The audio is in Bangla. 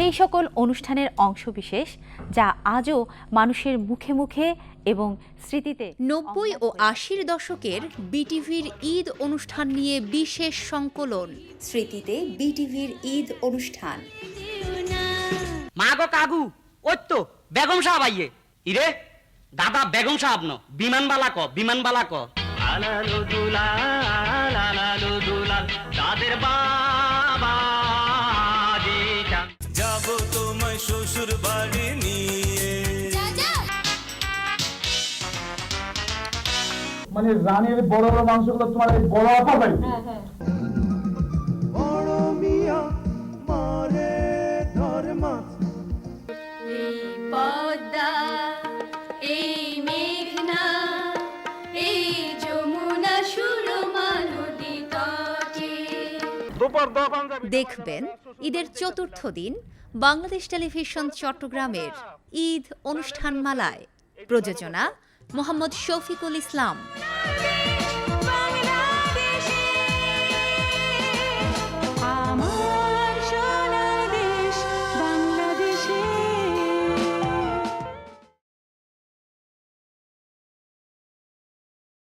সেই সকল অনুষ্ঠানের অংশবিশেষ যা আজও মানুষের মুখে মুখে এবং স্মৃতিতে নব্বই ও আশির দশকের বিটিভির ঈদ অনুষ্ঠান নিয়ে বিশেষ সংকলন। স্মৃতিতে বিটিভির ঈদ অনুষ্ঠান। মা গো কাগু ওই তো বেগম সাহেব আইয়ে। ইরে দাদা বেগম সাহেব ন বিমানবালা ক বিমানবালা ক। আলালু দুলাল আলালু দুলাল তাদের বাবা তোমায় শ্বশুর বাড়ি নিয়ে। মানে রানের বড় বড় মাংসগুলো তোমার এই বড় আপা ভাই বড় মিয়া মারে ধর মাছ। পদ্মা এই মেঘনা এই যমুনা সুরমা নদী তটে। দেখবেন ঈদের চতুর্থ দিন বাংলাদেশ টেলিভিশন চট্টগ্রামের ঈদ অনুষ্ঠানমালায় প্রযোজনা মোহাম্মদ শফিকুল ইসলাম।